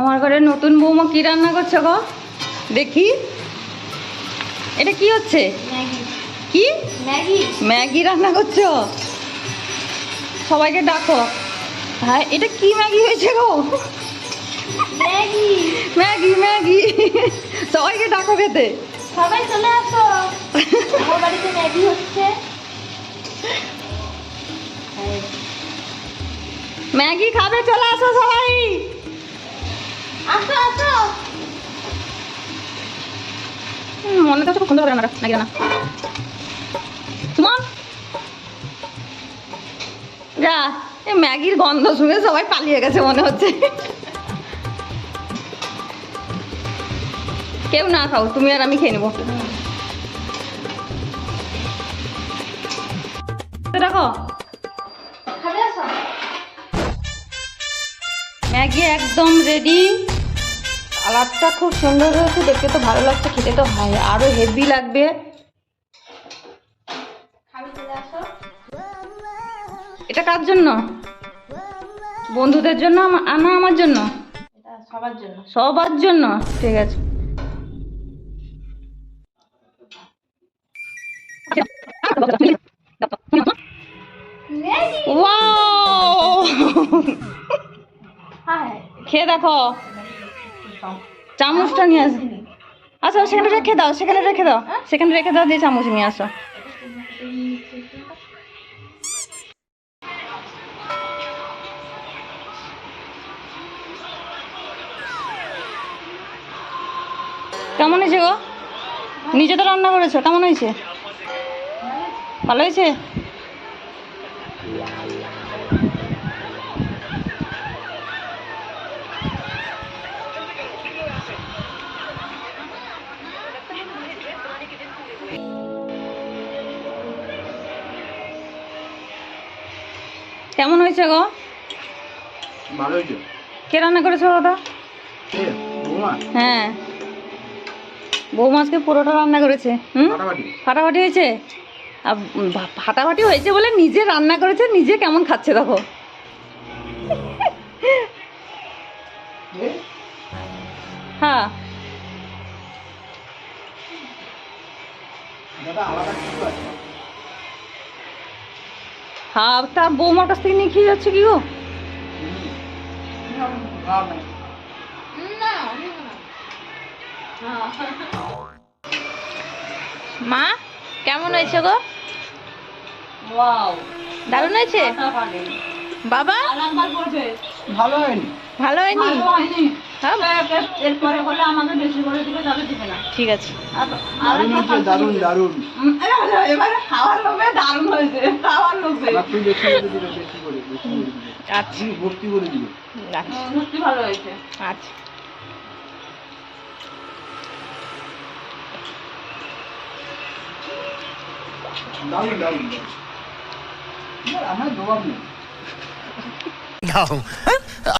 আমার ঘরে নতুন বৌমা কি রান্না করছ গো? দেখি। এটা কি হচ্ছে? কি? ম্যাগি। ম্যাগি রান্না করছ? সবাইকে ডাকো। হ্যাঁ এটা কি ম্যাগি হয়েছে গো? ম্যাগি। Maggi Maggi. সবাইকে ডাকো খেতে। সবাই চলে আসো। আমার বাড়িতে ম্যাগি হচ্ছে। ম্যাগি খাবে চলে আসো সবাই। ম্যাগির গন্ধ শুনে সবাই পালিয়ে গেছে মনে হচ্ছে। কেউ না খাও, তুমি আর আমি খেয়ে নেব। রাখো ম্যাগি একদম রেডি কালারটা খুব সুন্দর হয়েছে দেখতে তো ভালো লাগছে খেতে তো হয় আরও হেভি লাগবে। এটা কার জন্য? বন্ধুদের জন্য আনা আমার জন্য? সবার জন্য। সবার জন্য? ঠিক আছে। খেয়ে দেখো। চামচটা নিয়ে আসো। আচ্ছা সেখানে রেখে দাও, সেখানে রেখে দাও। সেখানে রেখে দাও, দিয়ে চামচ নিয়ে আসো। কেমন হয়েছে গো? নিজে তো রান্না করেছ, কেমন হয়েছে? ভালো হয়েছে? কেমন হয়েছে গো? ভালো হয়েছে। কে রান্না করেছ দাদা হ্যাঁ। বউ মাছকে পুরোটা রান্না করেছে হুম? ফাটাফাটি। হয়েছে? আর ফাটাফাটি হয়েছে বলে নিজে রান্না করেছে নিজে কেমন খাচ্ছে দেখো। হ্যাঁ। দাদা আলাদা হ্যাঁ তা বৌমার কাছ থেকে নিয়ে খেয়ে যাচ্ছে কি গো? মা কেমন হয়েছে গো? ওয়াও। দারুণ হয়েছে? বাবা? ভালো হয়নি। ভালো হয়নি? হ্যাঁ। এরপরে বলে আমাকে বেশি করে দিবে তবে দিবে না। ঠিক আছে। দারুণ দারুণ দারুণ। এবারে খাওয়ার লোভে দারুণ হয়েছে। খাওয়ার লোভে আর তুই বেশি করে দিবে বেশি করে বেশি করে দিবে। আচ্ছা। ভর্তি করে দিবে। আচ্ছা সত্যি ভালো হয়েছে। আচ্ছা। দারুণ দারুণ দারুণ। আমার জবাব নেই। No.